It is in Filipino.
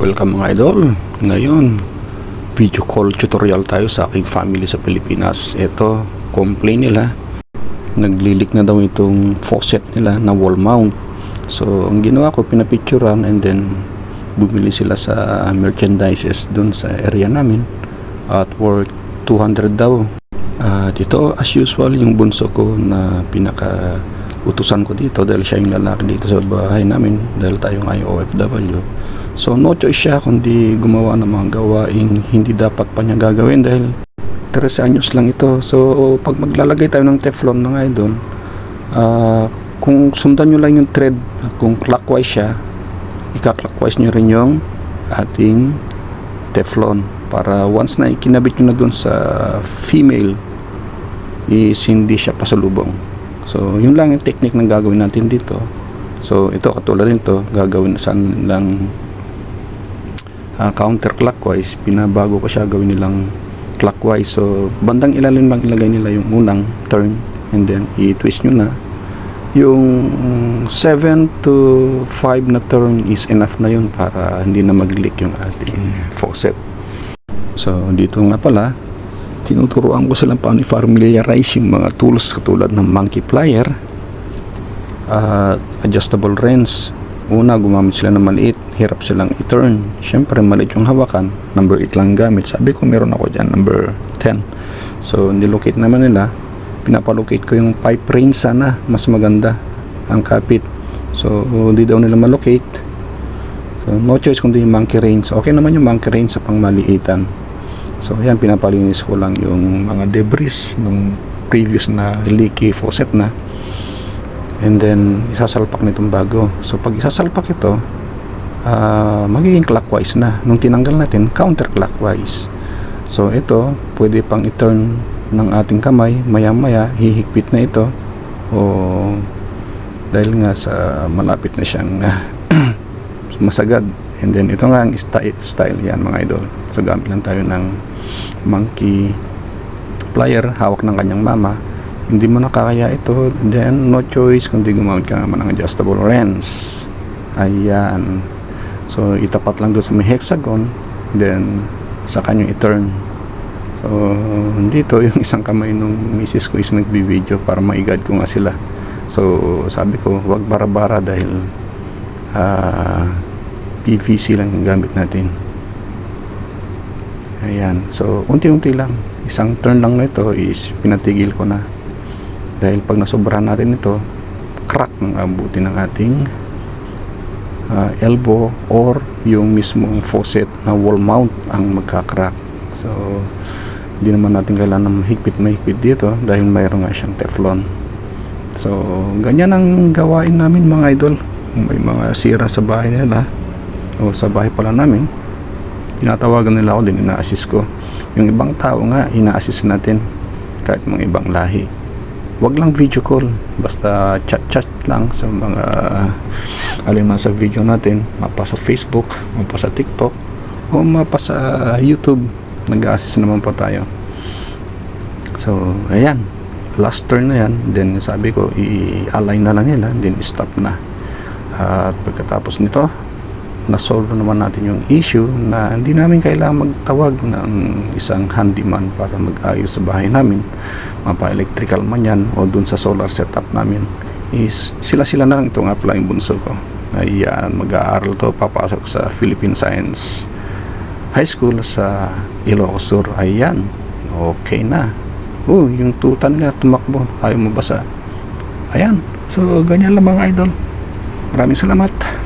Welcome mga idol. Ngayon, video call tutorial tayo sa aking family sa Pilipinas. Ito, complain nila. Naglilik na daw itong faucet nila na wall mount. So, ang ginawa ko, pinapicturean and then bumili sila sa merchandises dun sa area namin at worth 200 daw. At ito, as usual, yung bunso ko na pinaka utusan ko dito dahil siya yung lalaki dito sa bahay namin dahil tayong ay OFW. So no choice siya kundi gumawa ng mga gawaing hindi dapat pa niya gagawin dahil 13 anyos lang ito. So pag maglalagay tayo ng Teflon mga idol, ah, kung sundan nyo lang yung thread, kung clockwise siya, ika-clockwise nyo rin yung ating Teflon para once na ikinabit nyo na dun sa female is hindi siya pasalubong. So, yun lang yung technique na gagawin natin dito. So, ito katulad nito, gagawin saan lang ah, counterclockwise, pinabago ko siya gawin nilang clockwise. So, bandang ilalim lang ilagay nila yung unang turn and then i-twist nyo na. Yung 7 to 5 na turn is enough na yun para hindi na mag-leak yung ating faucet. So, dito nga pala, tinuturuan ko sila paano i-familiarize yung mga tools katulad ng monkey plier at adjustable wrench una gumamit sila ng maliit hirap silang i-turn. Syempre maliit yung hawakan. Number 8 lang gamit. Sabi ko meron ako dyan number 10 so nilocate naman nila. Pinapalocate ko yung pipe ring sana. Mas maganda ang kapit. So hindi daw nila malocate. So no choice kundi yung monkey reins okay naman yung monkey reins sa pangmaliitan. So ayan pinapalinis ko lang yung mga debris ng previous na leaky faucet na. And then isasalpak nitong bago. So pag isasalpak ito, ah, magiging clockwise na. Nung tinanggal natin, counterclockwise. So ito, pwede pang i-turn ng ating kamay, maya-maya hihigpit na ito. O dahil nga sa malapit na siyang masagad. And then ito nga ang style, style yan mga idol. So gamit lang tayo ng monkey plier, hawak ng kanyang mama. Hindi mo nakakaya ito, then no choice kundi gumamit ka naman ng adjustable wrench. Ayan. So itapat lang doon sa may hexagon, then sa kanyang i-turn. So dito yung isang kamay nung misis ko is nagbi-video para maigad ko nga sila. So sabi ko, wag bara-bara dahil ah PVC lang yung gamit natin. Ayan. So, unti-unti lang. Isang turn lang na ito is pinatigil ko na. Dahil pag nasobrahan natin ito, crack ang abuti ng ating uh, elbow or yung mismong faucet na wall mount ang magka-crack. So, hindi naman natin kailangan mahigpit-mahigpit dito dahil mayroon nga siyang teflon. So, ganyan ang gawain namin mga idol. Kung may mga sira sa bahay nila o sa bahay pala namin, tinatawagan nila ako din, ina-assist ko. Yung ibang tao nga, ina-assist natin kahit mga ibang lahi. Wag lang video call, basta chat-chat lang sa mga alin man sa video natin, mapa sa Facebook, mapa sa TikTok, o mapa sa YouTube. Nag-assist naman pa tayo. So, ayan. Last turn na yan. Then, sabi ko, i-align na lang nila. Then, stop na. At pagkatapos nito, na-solve naman natin yung issue na hindi namin kailangan magtawag ng isang handyman para mag-ayos sa bahay namin. Mapa-electrical man yan o dun sa solar setup namin is sila-sila na lang ito nga pala yung bunso ko. Ayan mag-aaral to papasok sa Philippine Science High School sa Ilocos Sur. Ayan okay na. Oh yung tuta nila tumakbo ayaw mabasa. Ayan so ganyan lang mga idol. Maraming salamat